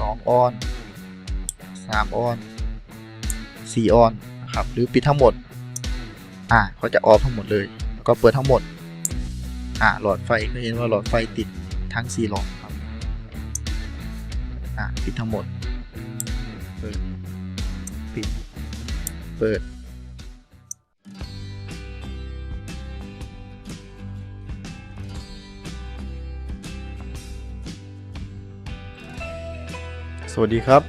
2 ออน 3 ออน 4 ออนนะครับ หรือปิดทั้งหมด อ่าเขาจะออฟทั้งหมดเลย แล้วก็เปิดทั้งหมด อ่าหลอดไฟก็เห็นว่าหลอดไฟติดทั้ง 4 หลอดครับ อ่าปิดทั้งหมด เปิด ปิด เปิด สวัสดีครับ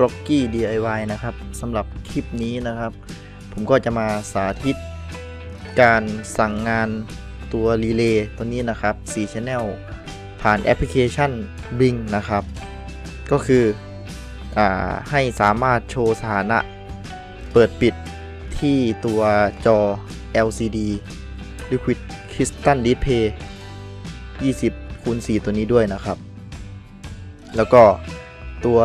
Rocky DIY นะครับสำหรับคลิปนี้นะครับ ผมก็จะมาสาธิตการสั่งงานตัวรีเลย์ตัวนี้นะครับ4 Channel ผ่านแอปพลิเคชัน Bing นะครับ ก็คืออให้สามารถโชว์สถานะ เปิดปิดที่ตัวจอ LCD Liquid Crystal Display 20คูณ4ตัวนี้ด้วยนะครับ แล้วก็ ตัว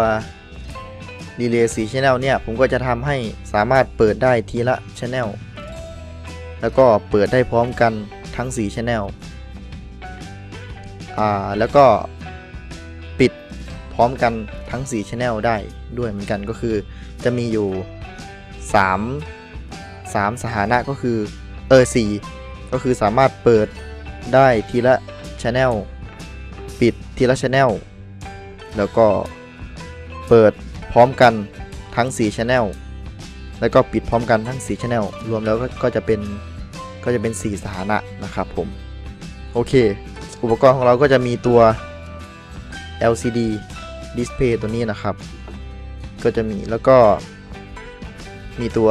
Relay 4 Channel เนี่ย ผมก็จะทำให้สามารถเปิดได้ทีละ Channel แล้วก็เปิดได้พร้อมกันทั้ง4 Channel อ่าแล้วก็ปิดพร้อมกันทั้ง4 Channel ได้ด้วยเหมือนกันก็คือ จะมีอยู่ 3 3 สถานะก็คือเออ4ก็คือสามารถเปิดได้ทีละ Channel ปิดทีละ Channel แล้วก็ เปิดพร้อมกันทั้ง 4 Channel แล้วก็ปิดพร้อมกันทั้ง 4 Channel รวมแล้วก็ก็จะเป็นก็จะเป็น 4 สถานะนะครับผม โอเค อุปกรณ์ของเราก็จะมีตัว LCD Display ตัวนี้นะครับ ก็จะมีแล้วก็มีตัว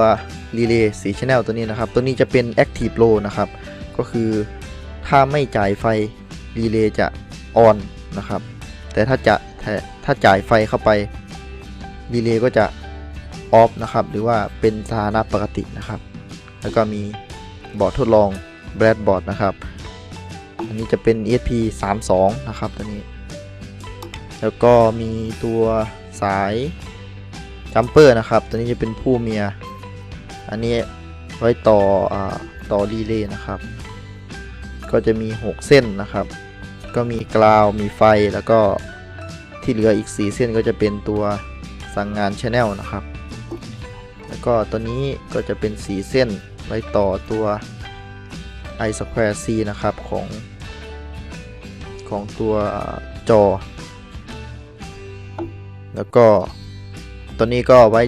Relay 4 Channel ตัวนี้นะครับ ตัวนี้จะเป็น Active Low นะครับ ก็คือถ้าไม่จ่ายไฟ Relay จะ on นะครับ แต่ถ้าจะถ้าจ่ายไฟเข้าไป ดีเลย์ก็จะออฟนะครับ หรือว่าเป็นสถานะปกตินะครับ แล้วก็มีบอร์ดทดลองแบรดบอร์ดนะครับ อันนี้จะเป็น ESP 32นะครับตัวนี้ แล้วก็มีตัวสายจัมเปอร์นะครับ ตัวนี้จะเป็นผู้เมีย อันนี้ไว้ต่ออต่อดีเลย์นะครับ ก็จะมี 6 เส้นนะครับ ก็มีกราว มีไฟ แล้วก็ที่เหลืออีก 4 เส้นก็จะเป็นตัว สั่งงาน Channel นะครับ แล้วก็ตัวนี้ก็จะเป็น4เส้นไว้ต่อตัว i square c นะครับของ ของตัวจอ แล้วก็ตัวนี้ก็ไว้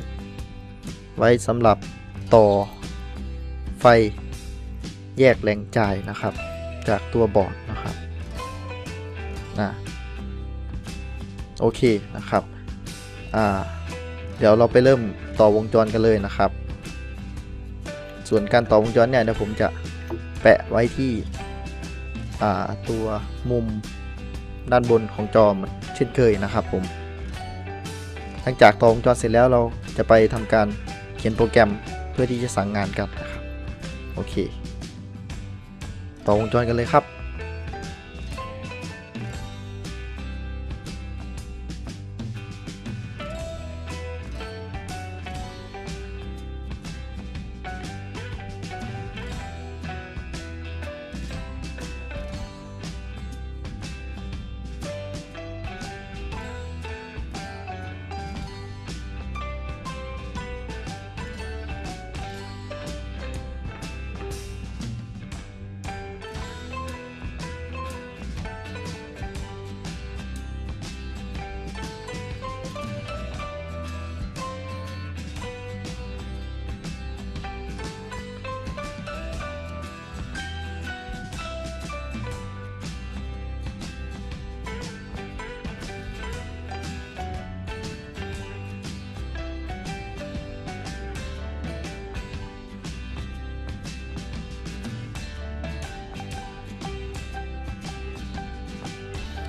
ไว้สำหรับต่อไฟแยกแรงจ่ายนะครับ จากตัวบอร์ดนะครับนะโอเคนะครับ อ่า เดี๋ยวเราไปเริ่มต่อวงจรกันเลยนะครับ ส่วนการต่อวงจรเนี่ยเดี๋ยวผมจะแปะไว้ที่ตัวมุมด้านบนของจอมเช่นเคยนะครับผม หลังจากต่อวงจรเสร็จแล้วเราจะไปทำการเขียนโปรแกรมเพื่อที่จะสั่งงานกันนะครับ โอเค ต่อวงจรกันเลยครับ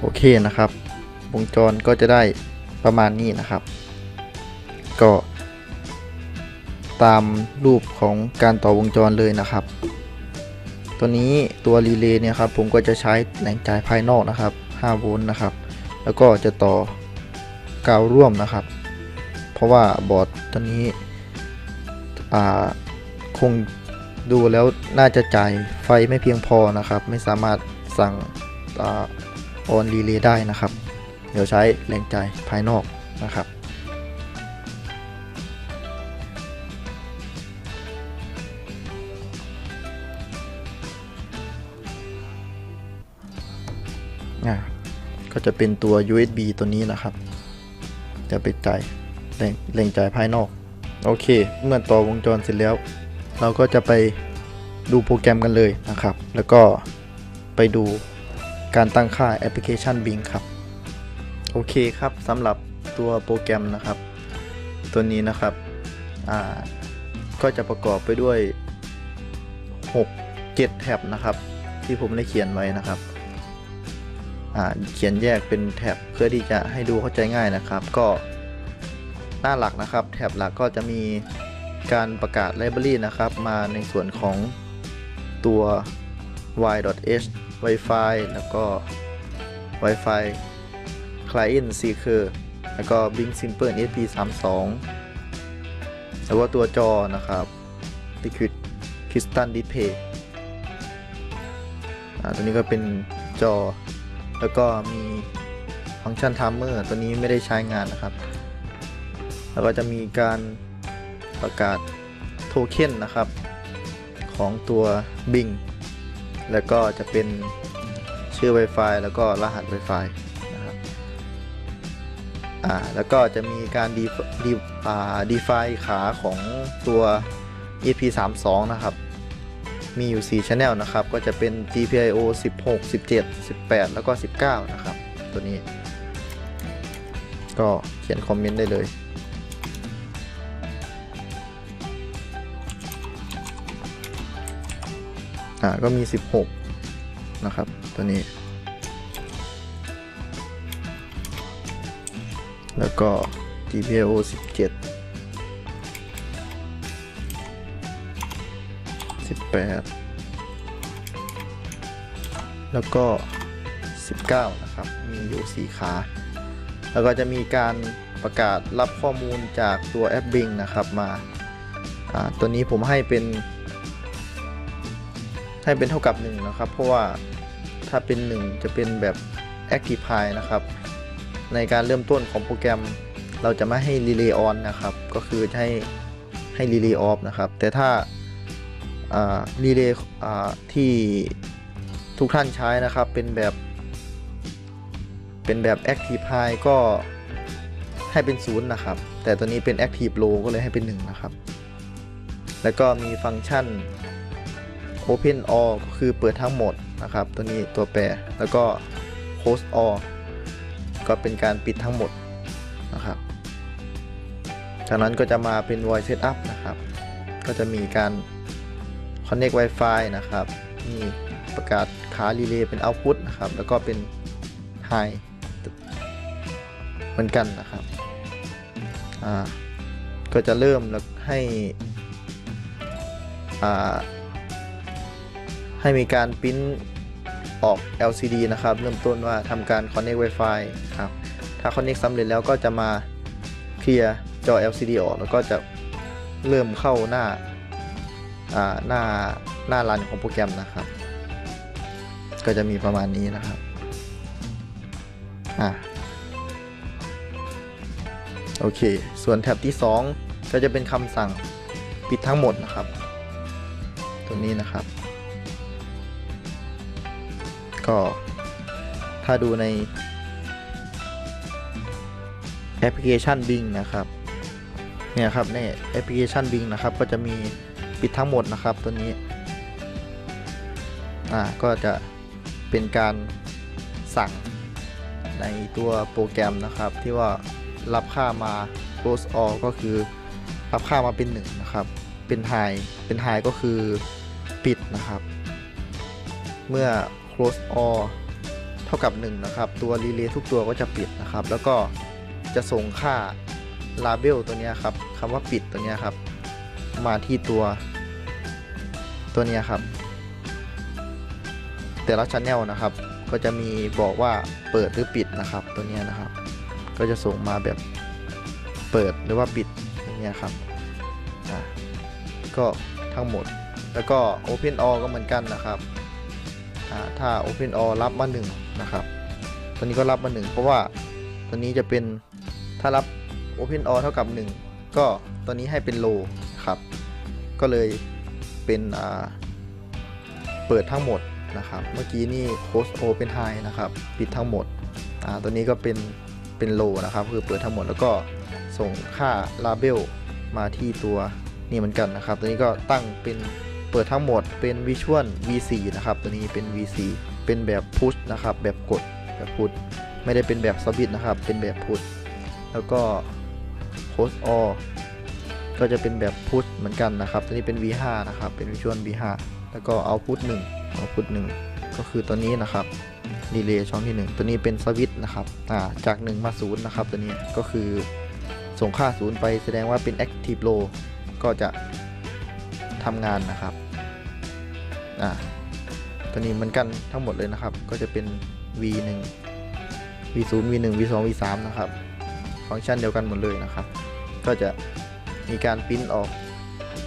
โอเคนะครับ วงจรก็จะได้ประมาณนี้นะครับ ก็ตามรูปของการต่อวงจรเลยนะครับ ตัวนี้ตัวรีเลย์เนี่ยครับผมก็จะใช้แหล่งจ่ายภายนอกนะครับ5โวลต์นะครับ แล้วก็จะต่อกาวร่วมนะครับ เพราะว่าบอร์ดตัวนี้คงดูแล้วน่าจะจ่ายไฟไม่เพียงพอนะครับ ไม่สามารถสั่ง ออนรีเลย์ได้นะครับ เดี๋ยวใช้แรงใจภายนอกนะครับ ก็จะเป็นตัว USB ตัวนี้นะครับ จะไปจ่ายแรงแรงจ่ายภายนอก โอเค เมื่อต่อวงจรเสร็จแล้ว เราก็จะไปดูโปรแกรมกันเลยนะครับ แล้วก็ไปดู การตั้งค่าแอปพลิเคชัน Bing ครับ โอเคครับสำหรับตัวโปรแกรมนะครับ ตัวนี้นะครับก็จะประกอบไปด้วย 6 7 แท็บนะครับ ที่ผมได้เขียนไว้นะครับเขียนแยกเป็นแท็บเพื่อที่จะให้ดูเข้าใจง่ายนะครับ ก็หน้าหลักนะครับ แท็บหลักก็จะมีการประกาศไลบรารีนะครับ มาในส่วนของตัว y.h Wi-Fi แล้วก็ Wi-Fi Client Seeker แล้วก็ Bing Simple SP32 แล้วก็ตัวจอนะครับ Liquid Crystal Display อ่าตัวนี้ก็เป็นจอ แล้วก็มีฟังก์ชัน Timer ตัวนี้ไม่ได้ใช้งานนะครับ แล้วก็จะมีการประกาศโทเค็นนะครับ ของตัว Bing แล้วก็จะเป็นชื่อ Wi-Fi แล้วก็รหัส Wi-Fi นะครับอ่าแล้วก็จะมีการดีดีอ่า define ขาของตัว EP32 นะครับ มีอยู่ 4 Channel นะครับ ก็จะเป็น GPIO 16 17 18 แล้วก็ 19 นะครับ ตัวนี้ ก็เขียนคอมเมนต์ได้เลย อ่าก็มี 16 นะครับ ตัวนี้ แล้วก็ GPIO 17 18 แล้วก็ 19 นะครับ มีอยู่ 4 ขา แล้วก็จะมีการประกาศรับข้อมูลจากตัวแอป Bing นะครับมาอ่าตัวนี้ผมให้เป็น ให้เป็นเท่ากับ1นะครับ เพราะว่าถ้าเป็น 1 จะเป็นแบบ Active Pi นะครับ ในการเริ่มต้นของโปรแกรมเราจะไม่ให้ Relay On นะครับ ก็คือให้ให้ Relay Off นะครับ แต่ถ้ารีเลย์ที่ทุกท่านใช้นะครับเป็นแบบ เป็นแบบ Active Pi ก็ให้เป็น0นะครับ แต่ตัวนี้เป็น Active Low ก็เลยให้เป็น 1 นะครับ แล้วก็มีฟังก์ชัน Open All ก็คือเปิดทั้งหมดนะครับ ตัวนี้ตัวแปร แล้วก็ Close All ก็เป็นการปิดทั้งหมดนะครับ จากนั้นก็จะมาเป็น Voice Setup นะครับ ก็จะมีการ Connect Wi-Fi นะครับ มีประกาศขา Relay เป็น Output นะครับ แล้วก็เป็น High เหมือนกันนะครับ อ่า ก็จะเริ่มแล้วให้ อ่า ให้มีการปริ้นออก LCD นะครับ เริ่มต้นว่าทำการ Connect Wi-Fi ครับ ถ้า Connect สำเร็จแล้วก็จะมาเคลียร์จอ LCD ออก แล้วก็จะเริ่มเข้าหน้าอ่าหน้าหน้ารันของโปรแกรมนะครับ ก็จะมีประมาณนี้นะครับอ่าโอเค ส่วนแท็บที่ 2 ก็จะเป็นคำสั่งปิดทั้งหมดนะครับ ตัวนี้นะครับ ก็ถ้าดูในแอปพลิเคชัน Bing นะครับเนี่ยครับในแอปพลิเคชัน Bing นะครับ ก็จะมีปิดทั้งหมดนะครับตัวนี้อ่าก็จะเป็นการสั่งในตัวโปรแกรมนะครับ ที่ว่ารับค่ามา close all ก็คือรับค่ามาเป็น1นะครับ เป็น high เป็น high ก็คือปิดนะครับ เมื่อ close all เท่ากับ 1 นะครับ ตัว relay ทุกตัวก็จะปิดนะครับ แล้วก็จะส่งค่า label ตัวนี้ครับคำว่าปิดตัวนี้ครับ มาที่ตัวตัวนี้ครับ แต่ละ channel นะครับ ก็จะมีบอกว่าเปิดหรือปิดนะครับ ตัวนี้นะครับ ก็จะส่งมาแบบเปิดหรือว่าปิดอย่างเงี้ยครับก็ทั้งหมด แล้วก็ Open All ก็เหมือนกันนะครับ ถ้า Open All รับมา1นะครับตัวนี้ก็รับมา1เพราะว่าตัวนี้จะเป็นถ้ารับ Open All เท่ากับ 1 ก็ตัวนี้ให้เป็น Low ครับ ก็เลยเป็นเปิดทั้งหมดนะครับ เมื่อกี้นี่ Close Open High นะครับปิดทั้งหมดตัวนี้ก็เป็นเป็น Low นะครับ คือเปิดทั้งหมดแล้วก็ส่งค่า Label มาที่ตัวนี่เหมือนกันนะครับ ตัวนี้ก็ตั้งเป็น เปิดทั้งหมดเป็น Visual V4 นะครับ ตัวนี้เป็น V4 เป็นแบบ Push นะครับ แบบกดแบบ Push ไม่ได้เป็นแบบ Submit นะครับ เป็นแบบ Push แล้วก็ Close All ก็จะเป็นแบบ Push เหมือนกันนะครับ ตัวนี้เป็น V5 นะครับ เป็น Visual V5 แล้วก็ Output 1 Output 1 ก็คือตัวนี้นะครับดีเลย์ช่องที่ 1 ตัวนี้เป็นสวิตช์นะครับาจาก 1 มา 0 นะครับ ตัวนี้ก็คือส่งค่า 0 ไปแสดงว่าเป็น Active Low ก็จะ ทำงานนะครับอ่าตัวนี้เหมือนกันทั้งหมดเลยนะครับ ก็จะเป็น V1 V0 V1 V2 V3 นะครับ ฟังก์ชันเดียวกันหมดเลยนะครับ ก็จะมีการปริ้นออก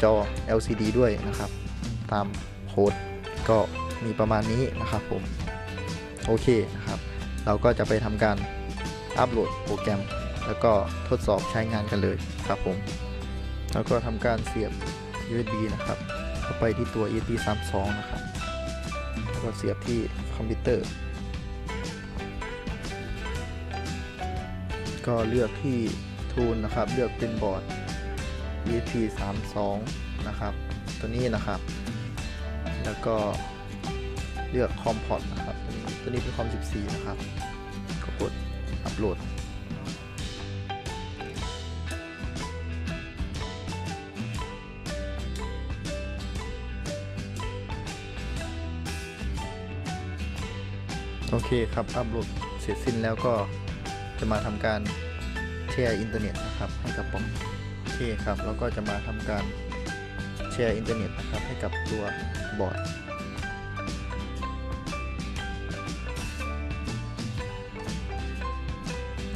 จอ LCD ด้วยนะครับ ตามโค้ดก็มีประมาณนี้นะครับผม โอเคนะครับ เราก็จะไปทำการอัปโหลดโปรแกรม แล้วก็ทดสอบใช้งานกันเลยครับผม แล้วก็ทำการเสียบ USB นะครับ เข้าไปที่ตัว USB 32 นะครับ แล้วก็เสียบที่คอมพิวเตอร์ ก็เลือกที่ทูนนะครับ เลือกเป็นบอร์ด EP 32 นะครับ ตัวนี้นะครับ แล้วก็เลือกคอมพอร์ตนะครับ ตัวนี้ตัวนี้เป็นคอม 14 นะครับ ก็กดอัปโหลด โอเคครับ อัปโหลดเสร็จสิ้นแล้วก็จะมาทำการแชร์อินเทอร์เน็ตนะครับให้กับผมโอเคครับแล้วก็จะมาทำการแชร์อินเทอร์เน็ตนะครับให้กับตัวบอร์ด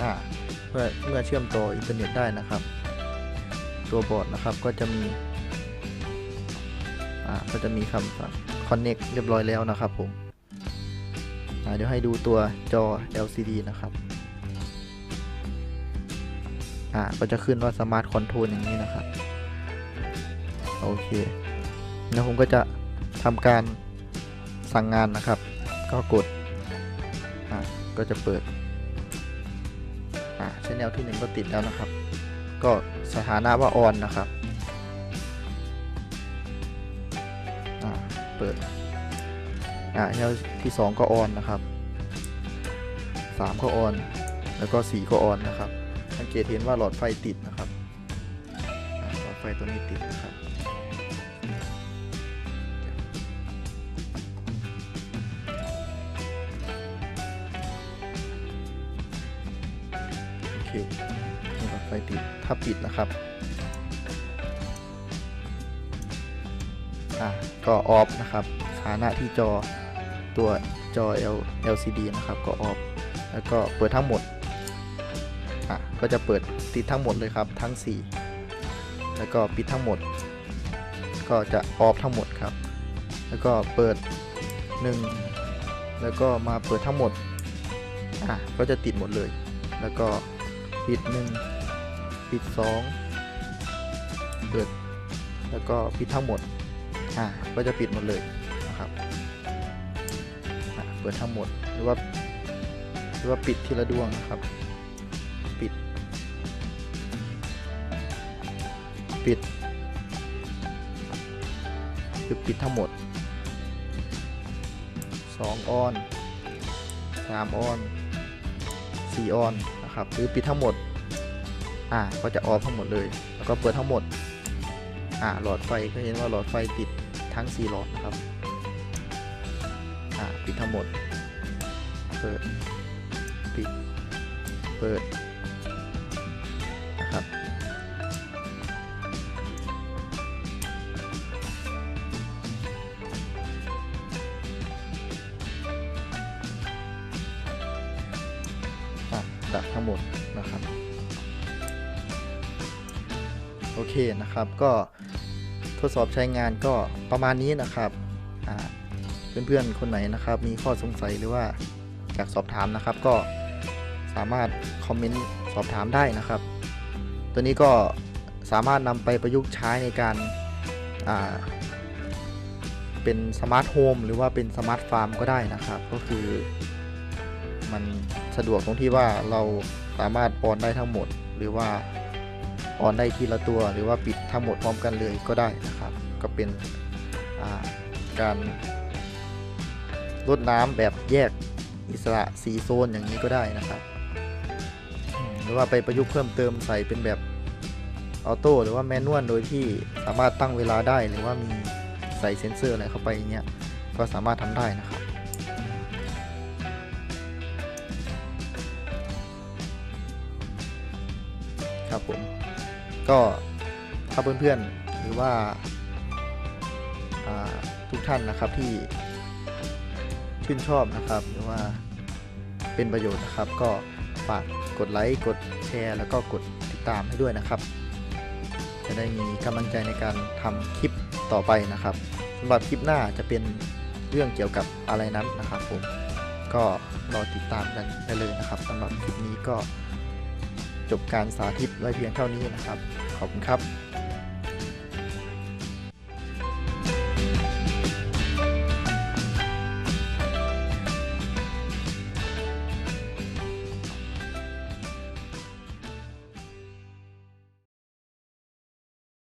อ่าเมื่อเมื่อเชื่อมต่ออินเทอร์เน็ตได้นะครับ ตัวบอร์ดนะครับก็จะมีอ่าก็จะมีคำสั่ง connect เรียบร้อยแล้วนะครับผม เดี๋ยวให้ดูตัวจอ LCD นะครับ อ่าก็จะขึ้นว่า Smart Control อย่างนี้นะครับ โอเค แล้วผมก็จะทำการสั่งงานนะครับ ก็กด อ่าก็จะเปิด อ่าชแนลที่หนึ่งก็ติดแล้วนะครับ ก็สถานะว่าออนนะครับ อ่า เปิด อ่าแนวที่ 2 ก็ออนนะครับ 3 ก็ออน แล้วก็ 4 ก็ออนนะครับ สังเกตเห็นว่าหลอดไฟติดนะครับหลอดไฟตัวนี้ติดนะครับโอเคหลอดไฟติดถ้าปิดนะครับอะก็ออฟนะครับสถานะที่จอ ตัวจอ L LCD นะครับก็ออฟแล้วก็เปิดทั้งหมดอะก็จะเปิดติดทั้งหมดเลยครับทั้ง 4 แล้วก็ปิดทั้งหมด ก็จะออฟทั้งหมดครับ แล้วก็เปิด 1 แล้วก็มาเปิดทั้งหมดอะก็จะติดหมดเลย แล้วก็ปิด 1 ปิด 2 เปิด แล้วก็ปิดทั้งหมดอ่าก็จะปิดหมดเลย ปิดทั้งหมด หรือว่า หรือว่าปิดทีละดวงนะครับ ปิด ปิด คือปิดทั้งหมด 2 ออน 3 ออน 4 ออนนะครับ หรือปิดทั้งหมด อ่า ก็จะออฟทั้งหมดเลย แล้วก็เปิดทั้งหมด อ่า หลอดไฟก็เห็นว่าหลอดไฟติดทั้ง 4 หลอดนะครับ ปิดทั้งหมด เปิด ปิด เปิด นะครับดับทั้งหมดนะครับ โอเคนะครับ ก็ทดสอบใช้งานก็ประมาณนี้นะครับ เพื่อนๆคนไหนนะครับ มีข้อสงสัยหรือว่าอยากสอบถามนะครับ ก็สามารถคอมเมนต์สอบถามได้นะครับ ตัวนี้ก็สามารถนำไปประยุกต์ใช้ในการาเป็นสมาร์ทโฮมหรือว่าเป็นสมาร์ทฟาร์มก็ได้นะครับ ก็คือมันสะดวกตรงที่ว่าเราสามารถออนได้ทั้งหมด หรือว่าออนได้ทีละตัว หรือว่าปิดทั้งหมดพร้อมกันเลยก็ได้นะครับ ก็เป็นการ ลดน้ำแบบแยกอิสระสีโซนอย่างนี้ก็ได้นะครับ หรือว่าไปประยุกต์เพิ่มเติมใส่เป็นแบบออโต้หรือว่าแมนนวลโดยที่สามารถตั้งเวลาได้หรือว่ามีใส่เซ็นเซอร์อะไรเข้าไปอย่างเงี้ยก็สามารถทำได้นะครับครับผมก็ถ้าเพื่อนๆหรือว่าทุกท่านนะครับที่ ชื่นชอบนะครับ หรือว่าเป็นประโยชน์นะครับ ก็ฝากกดไลค์กดแชร์ แล้วก็กดติดตามให้ด้วยนะครับ จะได้มีกำลังใจในการทำคลิปต่อไปนะครับสำหรับคลิปหน้าจะเป็นเรื่องเกี่ยวกับอะไรนั้นนะครับผมก็รอติดตามกันได้เลยนะครับสำหรับคลิปนี้ก็จบการสาธิตไว้เพียงเท่านี้นะครับ ขอบคุณครับ